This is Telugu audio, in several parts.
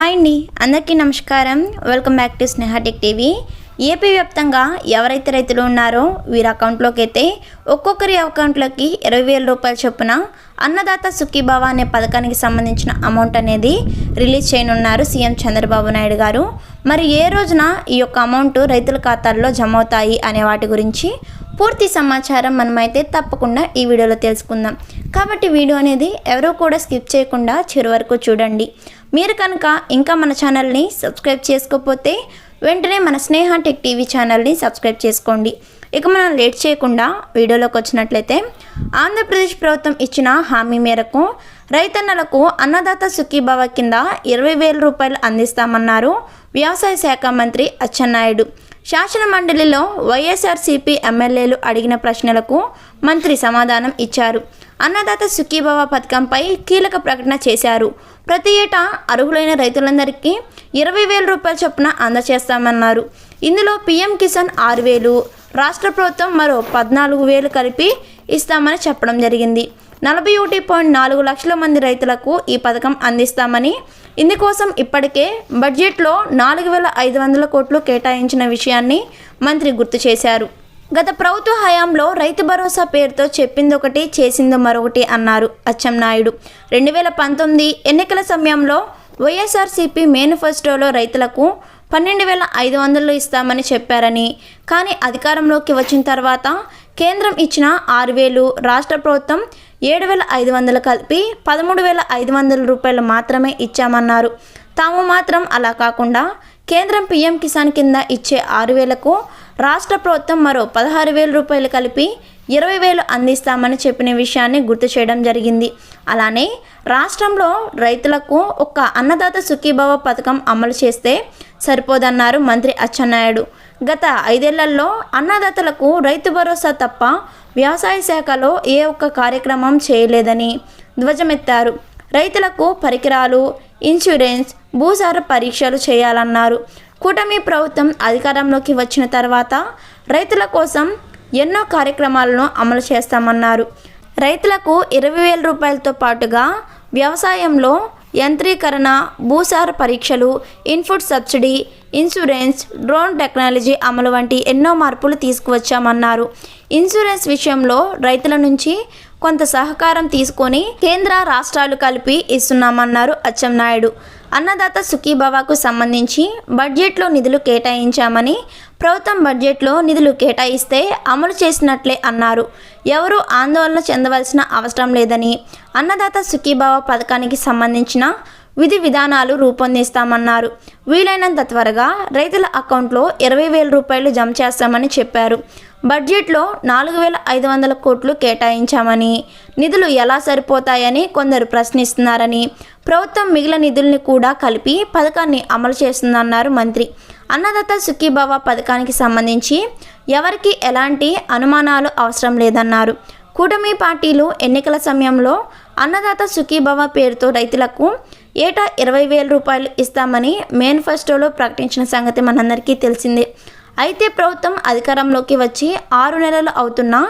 హాయ్ అండి అందరికీ నమస్కారం. Welcome back to Sneha tech TV AP వ్యాప్తంగా ఎవరైతే రైతులు ఉన్నారో వీరి అకౌంట్లోకి అయితే ఒక్కొక్కరి అకౌంట్లోకి ఇరవై వేల రూపాయల చొప్పున అన్నదాత సుఖీభావ అనే పథకానికి సంబంధించిన అమౌంట్ అనేది రిలీజ్ చేయనున్నారు సీఎం చంద్రబాబు నాయుడు గారు. మరి ఏ రోజున ఈ యొక్క అమౌంట్ రైతుల ఖాతాల్లో జమ అవుతాయి అనే వాటి గురించి పూర్తి సమాచారం మనమైతే తప్పకుండా ఈ వీడియోలో తెలుసుకుందాం. కాబట్టి వీడియో అనేది ఎవరూ కూడా స్కిప్ చేయకుండా చివరి వరకు చూడండి. మీరు కనుక ఇంకా మన ఛానల్ని సబ్స్క్రైబ్ చేసుకోకపోతే వెంటనే మన స్నేహ టెక్ టీవీ ఛానల్ని సబ్స్క్రైబ్ చేసుకోండి. ఇక మనం లేట్ చేయకుండా వీడియోలోకి వచ్చినట్లయితే ఆంధ్రప్రదేశ్ ప్రభుత్వం ఇచ్చిన హామీ మేరకు రైతన్నలకు అన్నదాత సుఖీభావ కింద ఇరవై వేల రూపాయలు అందిస్తామన్నారు వ్యవసాయ శాఖ మంత్రి అచ్చెన్నాయుడు. శాసన మండలిలో వైఎస్ఆర్సీపీ ఎమ్మెల్యేలు అడిగిన ప్రశ్నలకు మంత్రి సమాధానం ఇచ్చారు. అన్నదాత సుఖీభవ పథకంపై కీలక ప్రకటన చేశారు. ప్రతి ఏటా అర్హులైన రైతులందరికీ ఇరవై వేల రూపాయల చొప్పున అందజేస్తామన్నారు. ఇందులో పీఎం కిసాన్ ఆరు వేలు రాష్ట్ర ప్రభుత్వం మరో పద్నాలుగు వేలు కలిపి ఇస్తామని చెప్పడం జరిగింది. నలభై ఒకటి పాయింట్ నాలుగు లక్షల మంది రైతులకు ఈ పథకం అందిస్తామని ఇందుకోసం ఇప్పటికే బడ్జెట్లో నాలుగు వేల ఐదు వందల కోట్లు కేటాయించిన విషయాన్ని మంత్రి గుర్తు చేశారు. గత ప్రభుత్వ హయాంలో రైతు భరోసా పేరుతో చెప్పింది ఒకటి చేసింది మరొకటి అన్నారు అచ్చెన్నాయుడు. రెండు వేల పంతొమ్మిది ఎన్నికల సమయంలో వైఎస్ఆర్సీపీ మేనిఫెస్టోలో రైతులకు పన్నెండు వేల ఐదు వందలు ఇస్తామని చెప్పారని కానీ అధికారంలోకి వచ్చిన తర్వాత కేంద్రం ఇచ్చిన ఆరు వేలు రాష్ట్ర ప్రభుత్వం ఏడు వేల ఐదు వందలు కలిపి పదమూడు వేల ఐదు వందల రూపాయలు మాత్రమే ఇచ్చామన్నారు. తాము మాత్రం అలా కాకుండా కేంద్రం పీఎం కిసాన్ కింద ఇచ్చే ఆరు వేలకు రాష్ట్ర ప్రభుత్వం మరో పదహారు వేల రూపాయలు కలిపి ఇరవై వేలు అందిస్తామని చెప్పిన విషయాన్ని గుర్తు చేయడం జరిగింది. అలానే రాష్ట్రంలో రైతులకు ఒక అన్నదాత సుఖీభావ పథకం అమలు చేస్తే సరిపోదన్నారు మంత్రి అచ్చెన్నాయుడు. గత ఐదేళ్ళలో అన్నదాతలకు రైతు భరోసా తప్ప వ్యవసాయ శాఖలో ఏ ఒక్క కార్యక్రమం చేయలేదని ధ్వజమెత్తారు. రైతులకు పరికరాలు ఇన్సూరెన్స్ భూసార పరీక్షలు చేయాలన్నారు. కూటమి ప్రభుత్వం అధికారంలోకి వచ్చిన తర్వాత రైతుల కోసం ఎన్నో కార్యక్రమాలను అమలు చేస్తామన్నారు. రైతులకు ఇరవై వేల రూపాయలతో పాటుగా వ్యవసాయంలో యంత్రీకరణ భూసార పరీక్షలు input subsidy insurance drone technology అమలు వంటి ఎన్నో మార్పులు తీసుకువచ్చామన్నారు. ఇన్సూరెన్స్ విషయంలో రైతుల నుంచి కొంత సహకారం తీసుకొని కేంద్ర రాష్ట్రాలు కలిపి ఇస్తున్నామన్నారు అచ్చెన్నాయుడు. అన్నదాత సుఖీభవాకు సంబంధించి బడ్జెట్లో నిధులు కేటాయించామని ప్రభుత్వం బడ్జెట్లో నిధులు కేటాయిస్తే అమలు చేసినట్లే అన్నారు. ఎవరూ ఆందోళన చెందవలసిన అవసరం లేదని అన్నదాత సుఖీభావ పథకానికి సంబంధించిన విధి విధానాలు రూపొందిస్తామన్నారు. వీలైనంత త్వరగా రైతుల అకౌంట్లో ఇరవై వేల రూపాయలు జమ చేస్తామని చెప్పారు. బడ్జెట్లో నాలుగు వేల ఐదు వందల కోట్లు కేటాయించామని నిధులు ఎలా సరిపోతాయని కొందరు ప్రశ్నిస్తున్నారని ప్రభుత్వం మిగిలిన నిధుల్ని కూడా కలిపి పథకాన్ని అమలు చేస్తుందన్నారు మంత్రి. అన్నదాత సుఖీభావ పథకానికి సంబంధించి ఎవరికి ఎలాంటి అనుమానాలు అవసరం లేదన్నారు. కూటమి పార్టీలు ఎన్నికల సమయంలో అన్నదాత సుఖీభవ పేరుతో రైతులకు ఏటా ఇరవై వేల రూపాయలు ఇస్తామని మేనిఫెస్టోలో ప్రకటించిన సంగతి మనందరికీ తెలిసిందే. అయితే ప్రభుత్వం అధికారంలోకి వచ్చి ఆరు నెలలు అవుతున్నా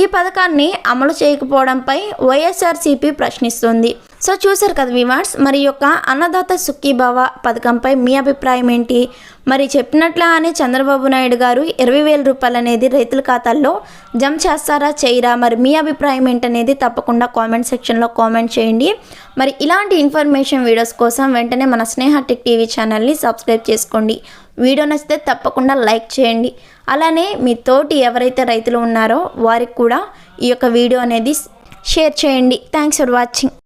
ఈ పథకాన్ని అమలు చేయకపోవడంపై వైఎస్ఆర్సీపీ ప్రశ్నిస్తోంది. సో చూసారు కదా వివార్స్ మరి యొక్క అన్నదాత సుఖీభావ పథకంపై మీ అభిప్రాయం ఏంటి? మరి చెప్పినట్లా అని చంద్రబాబు నాయుడు గారు ఇరవై వేల రూపాయలు అనేది రైతుల ఖాతాల్లో జమ చేస్తారా చేయరా? మరి మీ అభిప్రాయం ఏంటనేది తప్పకుండా కామెంట్ సెక్షన్లో కామెంట్ చేయండి. మరి ఇలాంటి ఇన్ఫర్మేషన్ వీడియోస్ కోసం వెంటనే మన స్నేహ టెక్ టీవీ ఛానల్ని సబ్స్క్రైబ్ చేసుకోండి. వీడియో నచ్చితే తప్పకుండా లైక్ చేయండి. అలానే మీ తోటి ఎవరైతే రైతులు ఉన్నారో వారికి కూడా ఈ యొక్క వీడియో అనేది షేర్ చేయండి. Thanks for watching.